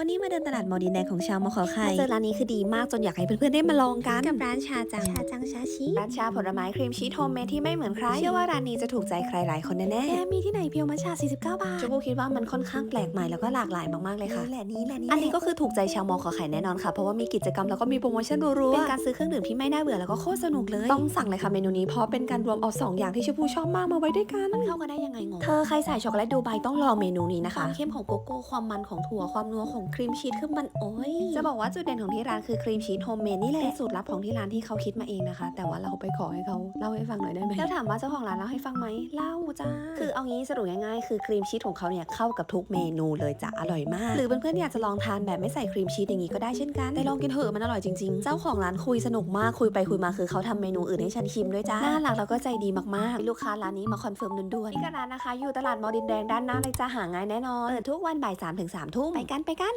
วันนี้มาเดินตลาดมอดินแดงของชาวมอขอไข่มาเจอร้านนี้คือดีมากจนอยากให้เพื่อนๆได้มาลองกัน กับร้านชาจัง ชาจังชาชีร้านชาผลไม้ครีมชีสโฮมเมดที่ไม่เหมือนใคร เชื่อว่าร้านนี้จะถูกใจใครหลายคนแน่แกมีที่ไหนเพียวมาชา 49 บาทๆชมพู่คิดว่ามันค่อนข้างแปลกใหม่แล้วก็หลากหลายมากๆเลยค่ะนี่แหละนี่แหละนี่อันนี้ก็คือถูกใจชาวมอขอไข่แน่นอนค่ะ เพราะว่ามีกิจกรรมแล้วก็มีโปรโมชั่นรัวๆ เป็นการซื้อเครื่องดื่มที่ไม่น่าเบื่อแล้วก็โคตรสนุกเลย ต้องสั่งเลยค่ะเมนูนี้เพราะเป็นการรวมเอาสองอย่างที่ชมพู่ชอบมากมาไว้ด้วยกันเข้ากันได้ยังไงงงเธอใครใส่ช็อกโกแลตดูไบต้องลองเมนูนี้นะควาคะมเข้มของโกโก้ความมันของถั่วความนัวของครีมชีสคือมันโอ้ยจะบอกว่าจุดเด่นของที่ร้านคือครีมชีสโฮมเมดนี่แหละเป็นสูตรลับของที่ร้านที่เขาคิดมาเองนะคะ แต่ว่าเราไปขอให้เขาเล่าให้ฟังหน่อยได้ไหมแล้วถามว่าเจ้าของร้านเล่าให้ฟังไหมเล่าจ้าคือเอางี้สรุปง่ายๆคือครีมชีสของเขาเนี่ยเข้ากับทุกเมนูเลยจ้ะอร่อยมาก หรือเพื่อนๆอยากจะลองทานแบบไม่ใส่ครีมชีสอย่างนี้ก็ได้เช่นกันแต่ลองกินเถอะมันอร่อยจริงๆ เจ้าของร้านคุยสนุกมากคุยไปคุยมาคือเขาทำเมนูอื่นให้ฉันชิมด้วยจ้าน่ารักแล้วก็ใจดีมากๆ ลูกค้าร้านนี้มาคอนเฟิร์มด่วนๆนี่ก็ร้านนะคะ อยู่ตลาดมอดินแดงด้านหน้าเลยจ้าหาง่ายแน่นอนเปิดทุกวันบ่ายสามถึงสามทุ่มไปกันไปกัน